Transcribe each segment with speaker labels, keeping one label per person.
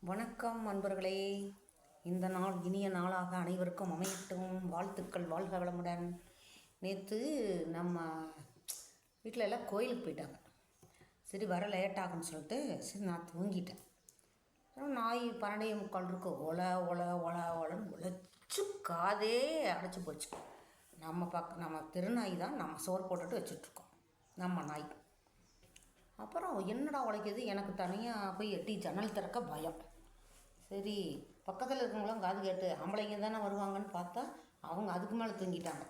Speaker 1: வணக்கம் அன்பர்களே. இந்த நாள் இனிய நாளாக அனைவருக்கும் அமையட்டும். வாழ்த்துக்கள் வாழ்க வளமுடன். நேற்று நம்ம வீட்டில் எல்லாம் கோயிலுக்கு போயிட்டாங்க. சரி வர லேட் ஆகும்னு சொல்லிட்டு சரி நான் தூங்கிட்டேன். நாய் பன்னெண்டே முக்கால் இருக்கு. ஒல ஒல ஒல ஒலன்னு உழைச்சு காதே அடைச்சி போச்சு. நம்ம பக்க நம்ம திருநாய் தான் நம்ம சோறு போட்டுட்டு வச்சுட்ருக்கோம் நம்ம நாய். அப்புறம் என்னடா உழைக்கிது? எனக்கு தனியாக போய் எட்டி ஜன்னல் திறக்க பயம். சரி பக்கத்தில் இருக்கவங்களாம் காது கேட்டு ஆம்பளைங்க தானே வருவாங்கன்னு பார்த்தா அவங்க அதுக்கு மேலே தூங்கிட்டாங்க.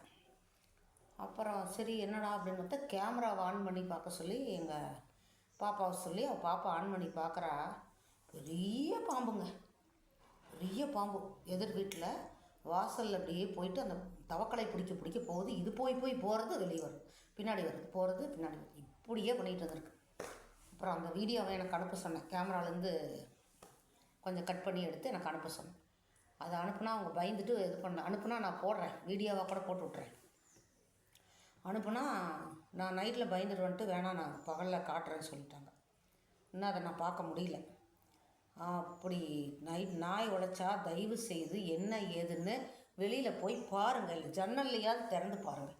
Speaker 1: அப்புறம் சரி என்னடா அப்படின்னு பார்த்தா கேமராவை ஆன் பண்ணி பார்க்க சொல்லி எங்கள் பாப்பாவை சொல்லி அவள் பாப்பா ஆன் பண்ணி பார்க்குறா. பெரிய பாம்புங்க. பெரிய பாம்பு. எதிர் வீட்டில் வாசலில் அப்படியே போயிட்டு அந்த தவக்கலை பிடிக்க பிடிக்க போகுது. இது போய் போய் போகிறது வெளியே வருது பின்னாடி வருது போகிறது பின்னாடி வருது இப்படியே பண்ணிகிட்டு வந்திருக்கு அப்புறம் அந்த வீடியோவை எனக்கு அனுப்ப சொன்னேன். கேமராலேருந்து கொஞ்சம் கட் பண்ணி எடுத்து எனக்கு அனுப்ப சொன்னேன். அதை அனுப்புனா அவங்க பயந்துட்டு இது பண்ண அனுப்புனா நான் போடுறேன். வீடியோவாக கூட போட்டு விட்றேன் அனுப்புனா நான் நைட்டில் பயந்துட்டு வந்துட்டு வேணாம் நான் பகலில் காட்டுறேன்னு சொல்லிட்டாங்க. இன்னும் அதை நான் பார்க்க முடியல. அப்படி நைட் நாய் உழைச்சா தயவு செய்து என்ன ஏதுன்னு வெளியில் போய் பாருங்கள் இல்லை ஜன்னல்லையாவது திறந்து பாருங்கள்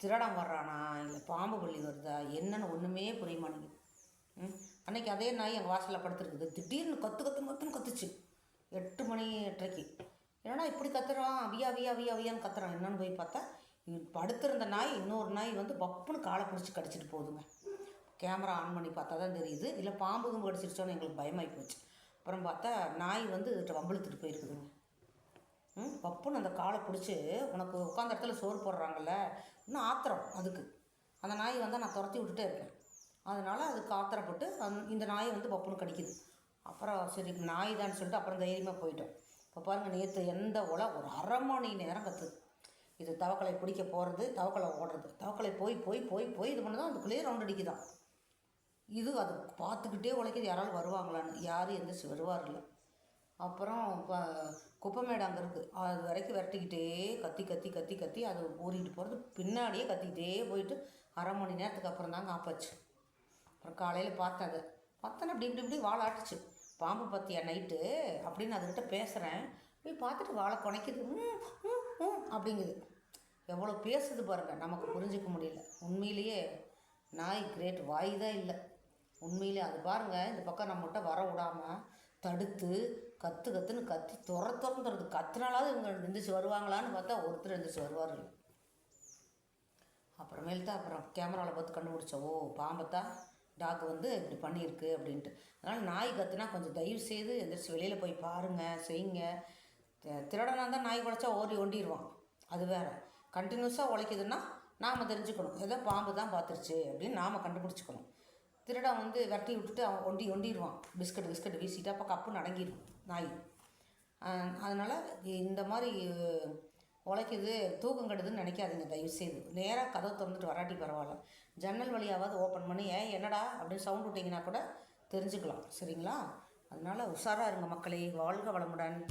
Speaker 1: திருடம் வர்றானா? இல்லை பாம்பு கொல்லி வருதா? என்னன்னு ஒன்றுமே புரிய மாட்டேங்குது. ம். அன்னைக்கு அதே நாய் எங்கள் வாசலில் படுத்துருக்குது. திடீர்னு கற்று கற்று கற்றுன்னு கத்துச்சு. எட்டு மணி எட்டரைக்கு என்னடா இப்படி கத்துறான்? அவியா அவியா அவியா அவியான்னு கத்துறான். என்னன்னு போய் பார்த்தா படுத்திருந்த நாய் இன்னொரு நாய் வந்து பப்புன்னு காலை பிடிச்சி கடிச்சிட்டு போகுதுங்க. கேமரா ஆன் பண்ணி பார்த்தா தான் தெரியுது. இல்லை பாம்பு கும்பு கடிச்சிருச்சோன்னு எங்களுக்கு பயமாகி போச்சு. அப்புறம் பார்த்தா நாய் வந்து இதுகிட்ட வம்பிழுத்துட்டு போயிருக்குதுங்க. ம் பப்புன்னு அந்த காலை பிடிச்சி உனக்கு உட்காந்த இடத்துல சோறு போடுறாங்கல்ல இன்னும் ஆத்திரம் அதுக்கு. அந்த நாய் வந்து நான் துரத்தி விட்டுட்டே இருக்கேன். அதனால் அதுக்கு ஆத்திரப்பட்டு அந் இந்த நாய் வந்து பப்புன்னு கடிக்குது. அப்புறம் சரி நாய் தான் சொல்லிட்டு அப்புறம் தைரியமாக போயிட்டோம். இப்போ பாருங்கள் நேற்று எந்த உலை ஒரு அரை மணி நேரம் கற்றுது இது தவக்கலை பிடிக்க போகிறது தவக்கலை ஓடுறது. தவக்கலை போய் போய் போய் போய் இது பண்ணதான் அதுக்குள்ளேயே ரவுண்ட் அடிக்குதான். இது அது பார்த்துக்கிட்டே உழைக்கிது. யாராலும் வருவாங்களான்னு. யாரும் எந்திரிச்சு இல்லை. அப்புறம் இப்போ குப்பைமேடு அங்கே இருக்குது அது வரைக்கும் விரட்டிக்கிட்டே கத்தி கத்தி கத்தி கத்தி அது ஊறிட்டு போகிறது பின்னாடியே கத்திக்கிட்டே போயிட்டு அரை மணி நேரத்துக்கு அப்புறம் தாங்க ஆப்பாச்சு. அப்புறம் காலையில் பார்த்தேன் அது பார்த்தேன் அப்படி இப்படி இப்படி வாழாட்டுச்சு பாம்பு பற்றியா நைட்டு அப்படின்னு அதுக்கிட்ட பேசுகிறேன் போய் பார்த்துட்டு வாழை குணைக்குது ம், ம், ம் அப்படிங்குது. எவ்வளோ பேசுது பாருங்க. நமக்கு புரிஞ்சிக்க முடியல. உண்மையிலேயே நாய் கிரேட் வாய் தான் இல்லை. உண்மையிலே அது பாருங்கள் இந்த பக்கம் நம்மகிட்ட வர விடாமல் தடுத்து கத்து கத்துன்னு கத்தி துற துறந்துறது கத்துனாலாவது இவங்க எழுந்திரிச்சு வருவாங்களான்னு பார்த்தா ஒருத்தர் எழுந்திரிச்சு வருவார்கள் அப்புறமேல்தான் அப்புறம் கேமராவில் பார்த்து கண்டுபிடிச்சோம் ஓ பாம்பை தான் டாக் வந்து இப்படி பண்ணியிருக்கு அப்படின்ட்டு. அதனால் நாய் கத்துனா கொஞ்சம் தயவு செய்து எந்திரிச்சு வெளியில் போய் பாருங்கள் செய்யுங்க. திருடனாக இருந்தால் தான் நாய் குலைச்சா ஓடி ஒண்டிடுவான் அது வேறு. கண்டினியூஸாக உழைக்குதுன்னா நாம் தெரிஞ்சுக்கணும். ஏதோ பாம்பு தான் பார்த்துருச்சு அப்படின்னு நாம் கண்டுபிடிச்சிக்கணும். திருடன் வந்து விரட்டி விட்டுட்டு அவன் ஒண்டி ஒண்டிடுவான் பிஸ்கட் பிஸ்கட் வீசிட்டு அப்போ கப்பு நடங்கிடும் நாய். அதனால் இந்த மாதிரி உழைக்குது தூக்கம் கெடுதுன்னு நினைக்காதீங்க தயவுசெய்து நேராக கதவு திறந்துட்டு வராட்டி பரவாயில்ல. ஜன்னல் வழியாவது ஓப்பன் பண்ணி ஏன் என்னடா? அப்படின்னு சவுண்ட் விட்டிங்கன்னா கூட தெரிஞ்சுக்கலாம். சரிங்களா? அதனால் உஷாராக இருங்க மக்களே வாழ்க வளமுடன்.